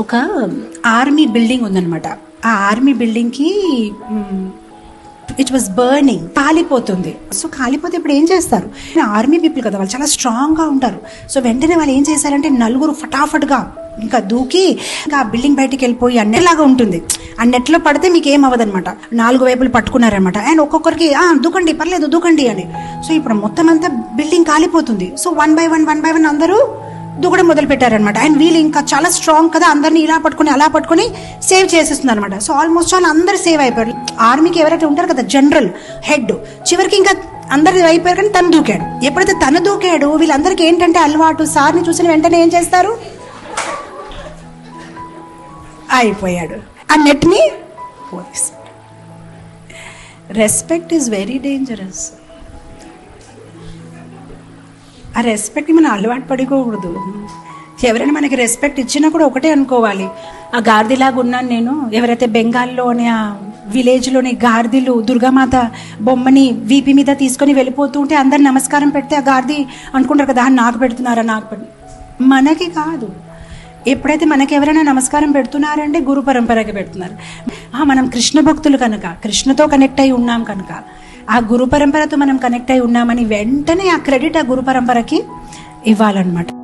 ఒక army building ఉందన్నమాట. ఆ ఆర్మీ బిల్డింగ్కి ఇట్ వాస్ బర్నింగ్ కాలిపోతుంది. సో కాలిపోతే ఇప్పుడు ఏం చేస్తారు? ఆర్మీ పీపుల్ కదా వాళ్ళు చాలా స్ట్రాంగ్గా ఉంటారు. సో వెంటనే వాళ్ళు ఏం చేశారంటే నలుగురు ఫటాఫట్గా ఇంకా దూకి ఇంకా ఆ బిల్డింగ్ బయటికి వెళ్ళిపోయి అన్నెలాగా లాగా ఉంటుంది. ఆ నెట్లో పడితే మీకు ఏం అవ్వదనమాట నాలుగు వైపులు పట్టుకున్నారనమాట అండ్ ఒక్కొక్కరికి దూకండి పర్లేదు దూకండి అని. సో ఇప్పుడు మొత్తం అంతా బిల్డింగ్ కాలిపోతుంది. So one by one one by one అందరూ దూకడం మొదలు పెట్టారనమాట అండ్ వీళ్ళు ఇంకా చాలా స్ట్రాంగ్ కదా అందరిని ఇలా పట్టుకొని అలా పట్టుకొని సేవ్ చేసేస్తుంది అనమాట సో ఆల్మోస్ట్ ఆల్ అందరు సేవ్ అయిపోయారు. ఆర్మీకి ఎవరైతే ఉంటారు కదా జనరల్ హెడ్ చివరికి ఇంకా అందరు అయిపోయారు కానీ తను దూకాడు. ఎప్పుడైతే తను దూకాడు వీళ్ళందరికీ ఏంటంటే అలవాటు సార్ని చూసిన వెంటనే ఏం చేస్తారు? అయిపోయాడు. ఆ నెట్ని రెస్పెక్ట్ ఈజ్ వెరీ డేంజరస్ ఆ రెస్పెక్ట్ మనం అలవాటు పడుకోకూడదు ఎవరైనా మనకి రెస్పెక్ట్ ఇచ్చినా కూడా ఒకటే అనుకోవాలి. ఆ గార్దిలాగా ఉన్నాను నేను. ఎవరైతే బెంగాల్లోని ఆ విలేజ్లోని గార్దిలు దుర్గామాత బొమ్మని వీపి మీద తీసుకొని వెళ్ళిపోతూ ఉంటే అందరు నమస్కారం పెడితే ఆ గార్ది అనుకుంటారు కదా నాకు పెడుతున్నారా నాకు పెడు మనకి కాదు. ఎప్పుడైతే మనకి ఎవరైనా నమస్కారం పెడుతున్నారంటే గురు పరంపరకి పెడుతున్నారు. మనం కృష్ణ భక్తులు కనుక కృష్ణతో కనెక్ట్ అయి ఉన్నాం కనుక ఆ గురు పరంపరతో మనం కనెక్ట్ అయి ఉన్నామని వెంటనే ఆ క్రెడిట్ ఆ గురు పరంపరకి ఇవ్వాలన్నమాట.